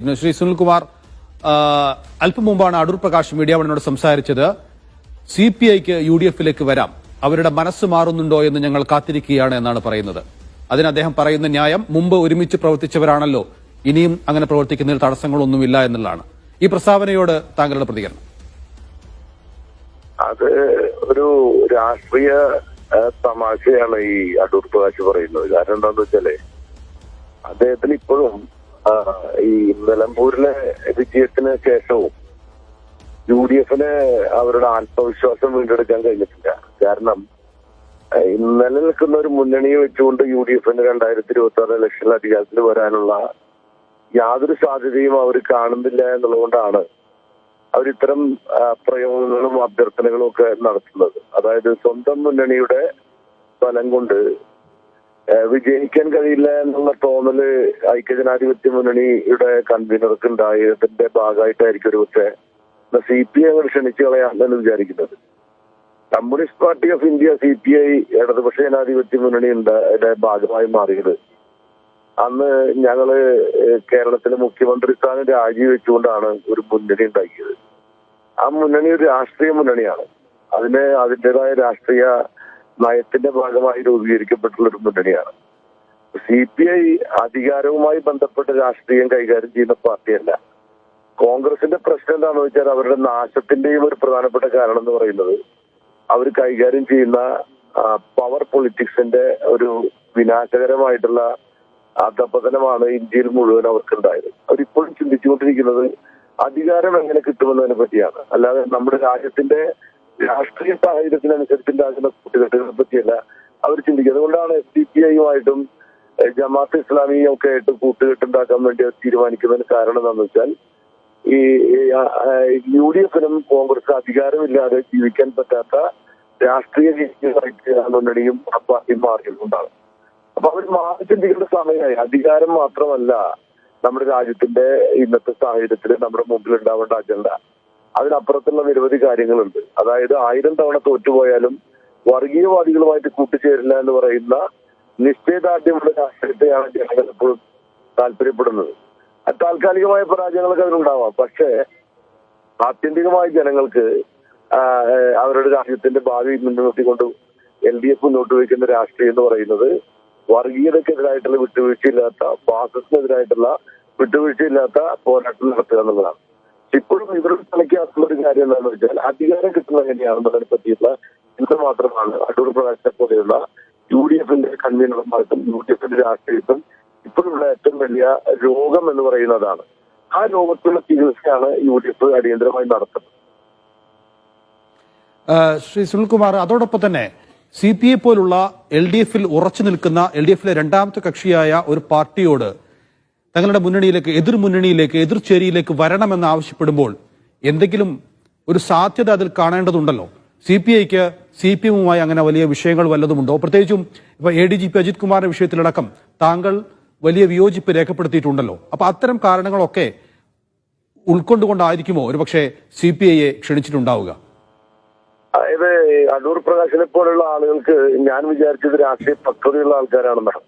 ശ്രീ സുനിൽകുമാർ അല്പം മുമ്പാണ് അടൂർ പ്രകാശ് മീഡിയ സംസാരിച്ചത്. സി പി ഐക്ക് യു ഡി എഫിലേക്ക് വരാം. അവരുടെ മനസ്സ് മാറുന്നുണ്ടോ എന്ന് ഞങ്ങൾ കാത്തിരിക്കുകയാണ് എന്നാണ് പറയുന്നത്. അതിന് അദ്ദേഹം പറയുന്ന ന്യായം മുമ്പ് ഒരുമിച്ച് പ്രവർത്തിച്ചവരാണല്ലോ. ഇനിയും അങ്ങനെ പ്രവർത്തിക്കുന്നതിൽ തടസ്സങ്ങളൊന്നുമില്ല എന്നുള്ളതാണ്. ഈ പ്രസ്താവനയോട് താങ്കളുടെ പ്രതികരണം. അത് ഒരു രാഷ്ട്രീയ തമാശയാണ് ഈ അടൂർ പ്രകാശ് പറയുന്നത്. കാരണം എന്താണെന്ന് വെച്ചാൽ അദ്ദേഹത്തിന് ഇപ്പോഴും ഈ നിലമ്പൂരിലെ വിജയത്തിന് ശേഷവും യു ഡി എഫിന് അവരുടെ ആത്മവിശ്വാസം വീണ്ടെടുക്കാൻ കഴിഞ്ഞിട്ടില്ല. കാരണം ഇന്നലെ നിൽക്കുന്ന ഒരു മുന്നണിയെ വെച്ചുകൊണ്ട് യു ഡി എഫിന് രണ്ടായിരത്തി ഇരുപത്തി ആറ് ഇലക്ഷനിൽ അധികാരത്തിൽ വരാനുള്ള യാതൊരു സാധ്യതയും അവർ കാണുന്നില്ല എന്നുള്ളതുകൊണ്ടാണ് അവർ ഇത്തരം പ്രയോഗങ്ങളും അഭ്യർത്ഥനകളും ഒക്കെ നടത്തുന്നത്. അതായത് സ്വന്തം മുന്നണിയുടെ ഫലം കൊണ്ട് വിജയിക്കാൻ കഴിയില്ല എന്നുള്ള തോന്നൽ ഐക്യജനാധിപത്യ മുന്നണിയുടെ കൺവീനർക്ക് ഉണ്ടായതിന്റെ ഭാഗമായിട്ടായിരിക്കും ഒരു പക്ഷേ സി പി ഐ ക്ഷണിച്ചു കളയാമെന്ന് വിചാരിക്കുന്നത്. Communist party of India C P I ഇടതുപക്ഷ ജനാധിപത്യ മുന്നണിയുടെ ഭാഗമായി മാറിയത്. അന്ന് ഞങ്ങൾ കേരളത്തിലെ മുഖ്യമന്ത്രി സ്ഥാനം രാജിവെച്ചുകൊണ്ടാണ് ഒരു മുന്നണി ഉണ്ടാക്കിയത്. ആ മുന്നണി ഒരു രാഷ്ട്രീയ മുന്നണിയാണ്. അതിന് അതിന്റെതായ രാഷ്ട്രീയ നയത്തിന്റെ ഭാഗമായി രൂപീകരിക്കപ്പെട്ടുള്ള ഒരു മുന്നണിയാണ്. സി പി ഐ അധികാരവുമായി ബന്ധപ്പെട്ട രാഷ്ട്രീയം കൈകാര്യം ചെയ്യുന്ന പാർട്ടിയല്ല. കോൺഗ്രസിന്റെ പ്രശ്നം എന്താണെന്ന് വെച്ചാൽ അവരുടെ നാശത്തിന്റെയും ഒരു പ്രധാനപ്പെട്ട കാരണം എന്ന് പറയുന്നത് അവർ കൈകാര്യം ചെയ്യുന്ന പവർ പൊളിറ്റിക്സിന്റെ ഒരു വിനാശകരമായിട്ടുള്ള അധപതനമാണ് ഇന്ത്യയിൽ മുഴുവൻ അവർക്കുണ്ടായത്. അവരിപ്പോഴും ചിന്തിച്ചുകൊണ്ടിരിക്കുന്നത് അധികാരം എങ്ങനെ കിട്ടുമെന്നതിനെ പറ്റിയാണ് അല്ലാതെ നമ്മുടെ രാജ്യത്തിന്റെ രാഷ്ട്രീയ സാഹചര്യത്തിനനുസരിച്ച് ഉണ്ടാകുന്ന കൂട്ടുകെട്ടുകളെ പറ്റിയല്ല. അവർ ചിന്തിക്കുക അതുകൊണ്ടാണ് എസ് ഡി പി ഐയുമായിട്ടും ജമാഅത്ത് ഇസ്ലാമിയും ഒക്കെ ആയിട്ട് കൂട്ടുകെട്ടുണ്ടാക്കാൻ വേണ്ടി അവർ തീരുമാനിക്കുന്നതിന് കാരണം എന്താണെന്ന് വെച്ചാൽ ഈ യു ഡി എഫിനും കോൺഗ്രസ് അധികാരമില്ലാതെ ജീവിക്കാൻ പറ്റാത്ത രാഷ്ട്രീയ രീതികളായിട്ട് ആ പാർട്ടിയും മാറിയിട്ടുണ്ടാകും അപ്പൊ അവർ മാറി ചിന്തിക്കേണ്ട സമയമായി. അധികാരം മാത്രമല്ല നമ്മുടെ രാജ്യത്തിന്റെ ഇന്നത്തെ സാഹചര്യത്തിൽ നമ്മുടെ മുമ്പിൽ ഉണ്ടാവേണ്ട അജണ്ട. അതിനപ്പുറത്തുള്ള നിരവധി കാര്യങ്ങളുണ്ട്. അതായത് ആയിരം തവണ തോറ്റുപോയാലും വർഗീയവാദികളുമായിട്ട് കൂട്ടിച്ചേരില്ല എന്ന് പറയുന്ന നിശ്ചയദാർഢ്യമുള്ള രാഷ്ട്രീയത്തെയാണ് ജനങ്ങൾ എപ്പോഴും താല്പര്യപ്പെടുന്നത്. താൽക്കാലികമായ പരാജയങ്ങളൊക്കെ അതിനുണ്ടാവാം പക്ഷേ ആത്യന്തികമായി ജനങ്ങൾക്ക് അവരുടെ രാജ്യത്തിന്റെ ഭാവി മുൻനിർത്തിക്കൊണ്ട് എൽ ഡി എഫ് മുന്നോട്ട് വയ്ക്കുന്ന രാഷ്ട്രീയം എന്ന് പറയുന്നത് വർഗീയതക്കെതിരായിട്ടുള്ള വിട്ടുവീഴ്ചയില്ലാത്ത ഫാസിസ്റ്റിനെതിരായിട്ടുള്ള വിട്ടുവീഴ്ചയില്ലാത്ത പോരാട്ടം നടത്തുക എന്നുള്ളതാണ്. ഇപ്പോഴും ഇവരുടെ തലയ്ക്കകത്തുള്ള ഒരു കാര്യം എന്താണെന്ന് വെച്ചാൽ അധികാരം കിട്ടുന്നത് എങ്ങനെയാണെന്നതിനെ പറ്റിയുള്ള ചിന്ത മാത്രമാണ് അടൂർ പ്രകാശിനെ പോലെയുള്ള യു ഡി എഫിന്റെ കൺവീനർമാർക്കും യു ഡി എഫിന്റെ രാഷ്ട്രീയത്തും ഇപ്പോഴുള്ള ഏറ്റവും വലിയ രോഗം എന്ന് പറയുന്നതാണ്. ആ രോഗത്തിലുള്ള ചികിത്സയാണ് യു ഡി എഫ് അടിയന്തരമായി നടത്തുന്നത്. ശ്രീ സുനിൽകുമാർ അതോടൊപ്പം തന്നെ സി പി ഐ പോലുള്ള എൽ ഡി എഫിൽ ഉറച്ചു നിൽക്കുന്ന എൽ ഡി എഫിലെ രണ്ടാമത്തെ കക്ഷിയായ ഒരു പാർട്ടിയോട് തങ്ങളുടെ മുന്നണിയിലേക്ക് എതിർ മുന്നണിയിലേക്ക് എതിർ ചേരിയിലേക്ക് വരണമെന്ന് ആവശ്യപ്പെടുമ്പോൾ എന്തെങ്കിലും ഒരു സാധ്യത അതിൽ കാണേണ്ടതുണ്ടല്ലോ. സി പി ഐക്ക് സി പി എമ്മുമായി അങ്ങനെ വലിയ വിഷയങ്ങൾ വല്ലതുമുണ്ടോ? പ്രത്യേകിച്ചും ഇപ്പൊ A D G P Ajith കുമാറിന്റെ വിഷയത്തിലടക്കം താങ്കൾ വലിയ വിയോജിപ്പ് രേഖപ്പെടുത്തിയിട്ടുണ്ടല്ലോ. അപ്പോൾ അത്തരം കാരണങ്ങളൊക്കെ ഉൾക്കൊണ്ടുകൊണ്ടായിരിക്കുമോ ഒരുപക്ഷെ സി പി ഐയെ ക്ഷണിച്ചിട്ടുണ്ടാവുക? അതായത് അടൂർ പ്രകാശിനെ പോലുള്ള ആളുകൾക്ക് ഞാൻ വിചാരിച്ചത് രാഷ്ട്രീയ പക്വതയുള്ള ആൾക്കാരാണെന്നാണ്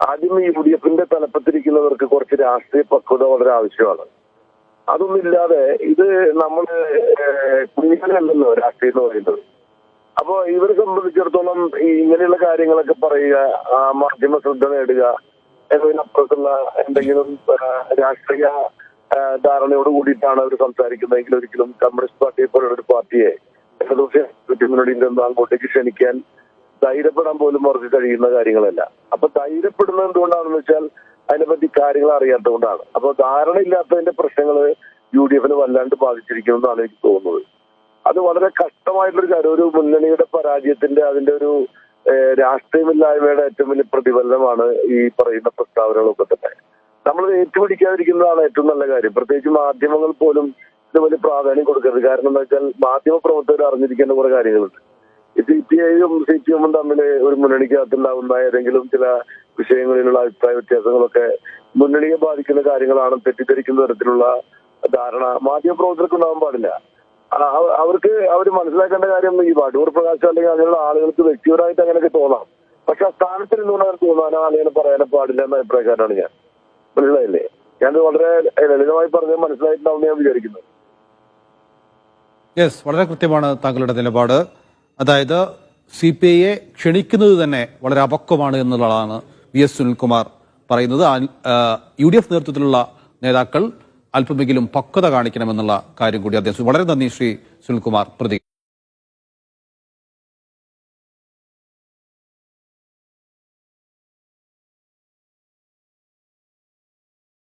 ആദ്യം യു ഡി എഫിന്റെ തലപ്പത്തിരിക്കുന്നവർക്ക് കുറച്ച് രാഷ്ട്രീയ പക്വത വളരെ ആവശ്യമാണ്. അതൊന്നുമില്ലാതെ ഇത് നമ്മൾ കുഞ്ഞുങ്ങളല്ലല്ലോ രാഷ്ട്രീയം എന്ന് പറയുന്നത്. അപ്പോ ഇവരെ സംബന്ധിച്ചിടത്തോളം ഇങ്ങനെയുള്ള കാര്യങ്ങളൊക്കെ പറയുക മാധ്യമ ശ്രദ്ധ നേടുക എന്നതിനപ്പുറത്തുള്ള എന്തെങ്കിലും രാഷ്ട്രീയ ധാരണയോട് കൂടിയിട്ടാണ് അവർ സംസാരിക്കുന്നതെങ്കിൽ ഒരിക്കലും കമ്മ്യൂണിസ്റ്റ് പാർട്ടിയെ പോലുള്ള ഒരു പാർട്ടിയെ ഇടതുപക്ഷ നിന്ന് അങ്ങോട്ടേക്ക് ക്ഷണിക്കാൻ ധൈര്യപ്പെടാൻ പോലും അവർക്ക് കഴിയുന്ന കാര്യങ്ങളല്ല. അപ്പൊ ധൈര്യപ്പെടുന്നത് എന്തുകൊണ്ടാണെന്ന് വെച്ചാൽ അതിനെപ്പറ്റി കാര്യങ്ങൾ അറിയാത്തതുകൊണ്ടാണ്. അപ്പൊ ധാരണ ഇല്ലാത്തതിന്റെ പ്രശ്നങ്ങൾ യു ഡി എഫിന് വല്ലാണ്ട് ബാധിച്ചിരിക്കുമെന്നാണ് എനിക്ക് തോന്നുന്നത്. അത് വളരെ കഷ്ടമായിട്ടുള്ള ഒരു കാര്യം. ഒരു മുന്നണിയുടെ പരാജയത്തിന്റെ അതിന്റെ ഒരു രാഷ്ട്രീയമില്ലായ്മയുടെ ഏറ്റവും വലിയ പ്രതിഫലനമാണ് ഈ പറയുന്ന പ്രസ്താവനകളൊക്കെ തന്നെ. നമ്മൾ ഏറ്റുപിടിക്കാതിരിക്കുന്നതാണ് ഏറ്റവും നല്ല കാര്യം. പ്രത്യേകിച്ച് മാധ്യമങ്ങൾ പോലും ഇത് വലിയ പ്രാധാന്യം കൊടുക്കരുത്. കാരണം എന്താ വെച്ചാൽ മാധ്യമ പ്രവർത്തകർ അറിഞ്ഞിരിക്കേണ്ട കുറെ കാര്യങ്ങളുണ്ട്. സി പി ഐയും സി പി എമ്മും തമ്മിൽ ഒരു മുന്നണിക്കകത്തുണ്ടാവുന്ന ഏതെങ്കിലും ചില വിഷയങ്ങളിലുള്ള അഭിപ്രായ വ്യത്യാസങ്ങളൊക്കെ മുന്നണിയെ ബാധിക്കുന്ന കാര്യങ്ങളാണ് തെറ്റിദ്ധരിക്കുന്ന തരത്തിലുള്ള ധാരണ മാധ്യമപ്രവർത്തകർക്ക് ഉണ്ടാവാൻ പാടില്ല അവർക്ക് അവർ മനസ്സിലാക്കേണ്ട കാര്യം ഈ വടൂർ പ്രകാശ് അല്ലെങ്കിൽ അങ്ങനെയുള്ള ആളുകൾക്ക് വ്യക്തിപരമായിട്ട് അങ്ങനെയൊക്കെ തോന്നാം. പക്ഷെ ആ സ്ഥാനത്തിൽ നിന്നുകൊണ്ട് അങ്ങനെ തോന്നാനോ അല്ലെങ്കിൽ പറയാനോ പാടില്ല എന്ന അഭിപ്രായക്കാരനാണ് ഞാൻ. മനസ്സിലായില്ലേ? ഞാനത് വളരെ ലളിതമായി പറഞ്ഞ മനസ്സിലായിട്ടുണ്ടാവും ഞാൻ വിചാരിക്കുന്നു. യെസ് വളരെ കൃത്യമാണ് താങ്കളുടെ നിലപാട്. അതായത് സി പി ഐയെ ക്ഷണിക്കുന്നത് തന്നെ വളരെ അപക്വമാണ് എന്നുള്ളതാണ് വി എസ് സുനിൽകുമാർ പറയുന്നത്. യു ഡി എഫ് നേതൃത്വത്തിലുള്ള നേതാക്കൾ അല്പമെങ്കിലും പക്വത കാണിക്കണമെന്നുള്ള കാര്യം കൂടി അദ്ദേഹം വളരെ നന്ദി ശ്രീ സുനിൽകുമാർ പ്രതി